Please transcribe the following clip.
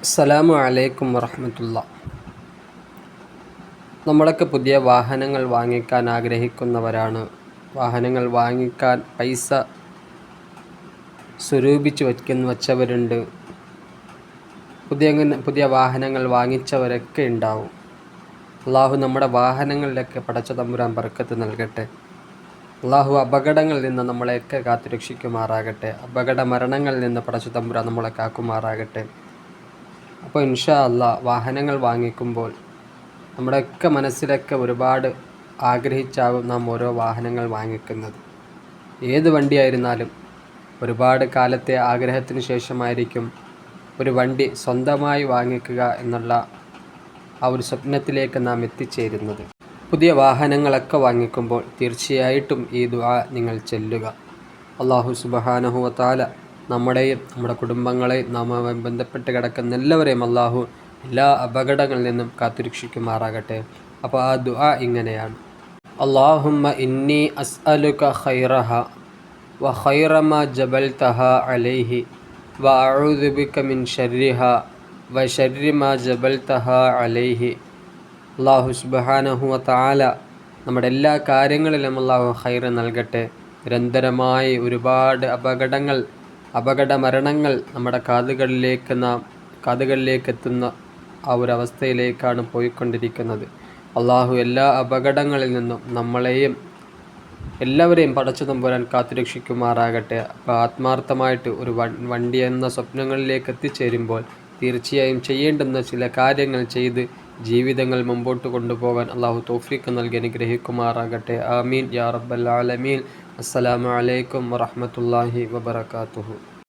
അസ്സലാമു അലൈക്കും വറഹമത്തുള്ള. നമ്മളൊക്കെ പുതിയ വാഹനങ്ങൾ വാങ്ങിക്കാൻ ആഗ്രഹിക്കുന്നവരാണ്. വാഹനങ്ങൾ വാങ്ങിക്കാൻ പൈസ സ്വരൂപിച്ച് വയ്ക്കുന്ന വച്ചവരുണ്ട്. പുതിയ പുതിയ വാഹനങ്ങൾ വാങ്ങിച്ചവരൊക്കെ ഉണ്ടാവും. അള്ളാഹു നമ്മുടെ വാഹനങ്ങളിലൊക്കെ പടച്ച തമ്പുരാൻ പറക്കത്ത് നൽകട്ടെ. അള്ളാഹു അപകടങ്ങളിൽ നിന്ന് നമ്മളെയൊക്കെ കാത്തുരക്ഷിക്കുമാറാകട്ടെ. അപകട മരണങ്ങളിൽ നിന്ന് പടച്ച തമ്പുരാൻ നമ്മളെ കാക്കുമാറാകട്ടെ. അപ്പോൾ ഇൻഷാ അല്ല വാഹനങ്ങൾ വാങ്ങിക്കുമ്പോൾ നമ്മുടെയൊക്കെ മനസ്സിലൊക്കെ ഒരുപാട് ആഗ്രഹിച്ചാവും നാം ഓരോ വാഹനങ്ങൾ വാങ്ങിക്കുന്നത്. ഏത് വണ്ടിയായിരുന്നാലും ഒരുപാട് കാലത്തെ ആഗ്രഹത്തിന് ശേഷമായിരിക്കും ഒരു വണ്ടി സ്വന്തമായി വാങ്ങിക്കുക എന്നുള്ള ആ ഒരു സ്വപ്നത്തിലേക്ക് നാം എത്തിച്ചേരുന്നത്. പുതിയ വാഹനങ്ങളൊക്കെ വാങ്ങിക്കുമ്പോൾ തീർച്ചയായിട്ടും ഈ ദുആ നിങ്ങൾ ചെല്ലുക. അള്ളാഹു സുബഹാനഹുവത്താല നമ്മുടെയും നമ്മുടെ കുടുംബങ്ങളെയും നാമുമായി ബന്ധപ്പെട്ട് കിടക്കുന്ന എല്ലാവരെയും അള്ളാഹു എല്ലാ അപകടങ്ങളിൽ നിന്നും കാത്തുരക്ഷിക്കുമാറാകട്ടെ. അപ്പോൾ ആ ദുആ ഇങ്ങനെയാണ്. അള്ളാഹുമ്മ ഇന്നി അസ്അലുക ഖൈറഹ വ ഖൈറമ ജബൽതഹ അലൈഹി വ അഊദുബിക മിൻ ഷർരിഹ വ ഷരിമ ജബൽ തഹ അലൈഹി. അള്ളാഹു സുബ്ഹാനഹു താല നമ്മുടെ എല്ലാ കാര്യങ്ങളിലും അള്ളാഹു ഖൈർ നൽകട്ടെ. നിരന്തരമായി ഒരുപാട് അപകടങ്ങൾ അപകട മരണങ്ങൾ നമ്മുടെ കാതുകളിലേക്ക് നാം കാതുകളിലേക്ക് എത്തുന്ന ആ ഒരു അവസ്ഥയിലേക്കാണ് പോയിക്കൊണ്ടിരിക്കുന്നത്. അള്ളാഹു എല്ലാ അപകടങ്ങളിൽ നിന്നും നമ്മളെയും എല്ലാവരെയും പടച്ചു തമ്പുരാൻ കാത്തുരക്ഷിക്കുമാറാകട്ടെ. അപ്പോൾ ആത്മാർത്ഥമായിട്ട് ഒരു വണ്ടി എന്ന സ്വപ്നങ്ങളിലേക്ക് എത്തിച്ചേരുമ്പോൾ തീർച്ചയായും ചെയ്യേണ്ടുന്ന ചില കാര്യങ്ങൾ ചെയ്ത് ജീവിതങ്ങൾ മുമ്പോട്ട് കൊണ്ടുപോകാൻ അള്ളാഹു തോഫിക്ക് നൽകി അനുഗ്രഹിക്കുമാറാകട്ടെ. ആമീൻ. യാ റബ്ബൽ ആലമീൻ. അസ്സലാമു അലൈക്കും വറഹമത്തല്ലാഹി വബർക്കാത്തുഹു